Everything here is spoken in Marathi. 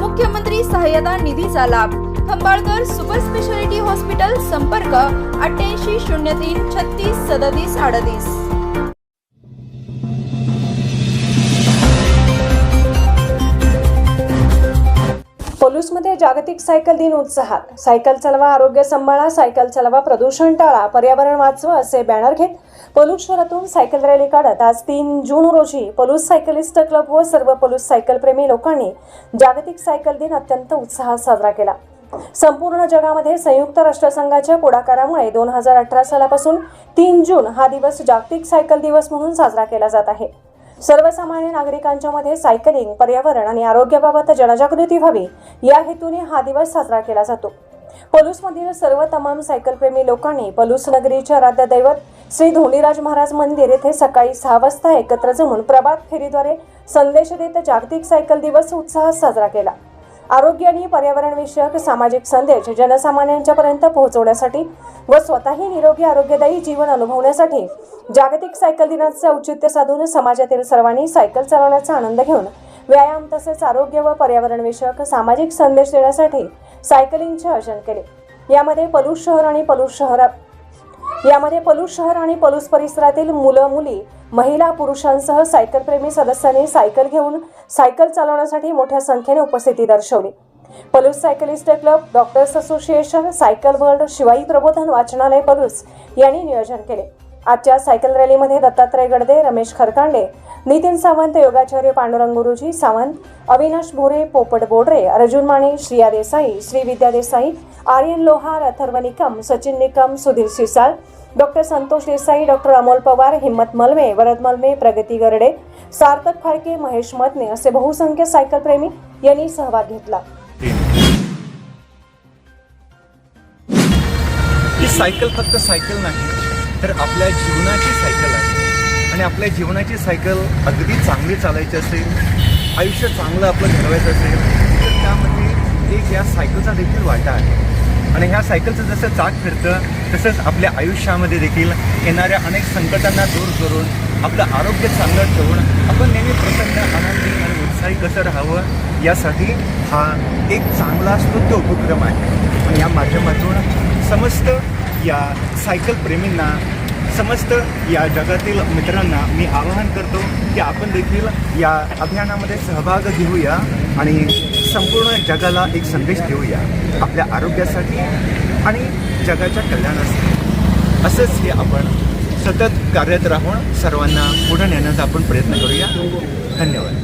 मुख्यमंत्री सहाय्यता निधीचा लाभ. खंबाळकर सुपर स्पेशालिटी हॉस्पिटल संपर्क अठ्ठ्याऐंशी शून्य तीन छत्तीस सदतीस अडतीस. पोलूसमध्ये जागतिक सायकल दिन उत्साहात. सायकल चालवा आरोग्य सांभाळा सायकल चालवा प्रदूषण टाळा पर्यावरण वाचवा असे बॅनर घेत पलूस शहरातून सायकल रॅली काढत आज तीन जून रोजी पलूस सायकलिस्ट क्लब व सर्व पलूस सायकल प्रेमी लोकांनी जागतिक सायकल दिन अत्यंत उत्साहात साजरा केला. संपूर्ण जगामध्ये संयुक्त राष्ट्रसंघाच्या पुढाकारामुळे दोन हजार अठरा सालापासून तीन जून हा दिवस जागतिक सायकल दिवस म्हणून साजरा केला जात आहे. सर्वसामान्य नागरिकांच्या मध्ये सायकलिंग पर्यावरण आणि आरोग्याबाबत जनजागृती व्हावी या हेतूने हा दिवस साजरा केला जातो. पलूसमधील सर्व तमाम सायकलप्रेमी लोकांनी पलूस नगरीचे आराध्य दैवत श्री धोंडीराज महाराज मंदिर येथे सकाळी सहा वाजता एकत्र जमून प्रभात फेरीद्वारे संदेश देत जागतिक सायकल दिवस उत्साहात साजरा केला. आरोग्य आणि पर्यावरणविषयक सामाजिक संदेश जनसामान्यांच्यापर्यंत पोहोचवण्यासाठी व स्वतःही निरोगी आरोग्यदायी जीवन अनुभवण्यासाठी जागतिक सायकल दिनाचे औचित्य साधून समाजातील सर्वांनी सायकल चालवण्याचा आनंद घेऊन व्यायाम तसेच आरोग्य व पर्यावरणविषयक सामाजिक संदेश देण्यासाठी सायकलिंगचे आयोजन केले. यामध्ये पलूस शहर आणि पलूस शहरात यामध्ये पलूस शहर आणि पलूस परिसरातील मुलं मुली महिला पुरुषांसह सायकलप्रेमी सदस्यांनी सायकल घेऊन सायकल चालवण्यासाठी मोठ्या संख्येने उपस्थिती दर्शवली. Palus cyclist club doctors association cycle world Shivai प्रबोधन वाचनालय पलूस यांनी नियोजन केले. आजच्या सायकल रॅलीमध्ये दत्तात्रय गडदे रमेश खरकांडे नितीन सावंत योगाचार्य पांडुरंग गुरुजी सावंत अविनाश भोरे पोपट बोडरे अर्जुन माने श्रिया देसाई श्री विद्या देसाई आर्यन लोहार अथर्व निकम सचिन निकम सुधीर सिसाळ डॉक्टर संतोष देसाई डॉक्टर अमोल पवार हिम्मत मलमे वरद मलमे प्रगती गरडे सार्थक फाळके महेश मतने असे बहुसंख्य सायकल प्रेमी यांनी सहभाग घेतला. ही सायकल फक्त सायकल नाही तर आपल्या जीवनाची सायकल आहे. आणि आपल्या जीवनाची सायकल अगदी चांगली चालायची असेल आयुष्य चांगलं आपलं घडवायचं असेल तर त्यामध्ये एक या सायकलचा देखील वाटा आहे. आणि ह्या सायकलचं जसं चाक फिरतं तसंच आपल्या आयुष्यामध्ये देखील येणाऱ्या अनेक संकटांना दूर करून आपलं आरोग्य चांगलं ठेवून आपण नेहमी प्रसन्न आनंदी आणि उत्साही कसं राहावं यासाठी हा एक चांगला स्तुत्य उपक्रम आहे. आणि या माध्यमातून समस्त या सायकल प्रेमींना समस्त या जगातील मित्रांना मी आवाहन करतो की आपण देखील या अभियानामध्ये सहभाग घेऊया आणि संपूर्ण जगाला एक संदेश देऊया आपल्या आरोग्यासाठी आणि जगाच्या कल्याणासाठी. असंच हे आपण सतत कार्यरत राहून सर्वांना पुढे नेण्याचा आपण प्रयत्न करूया. धन्यवाद.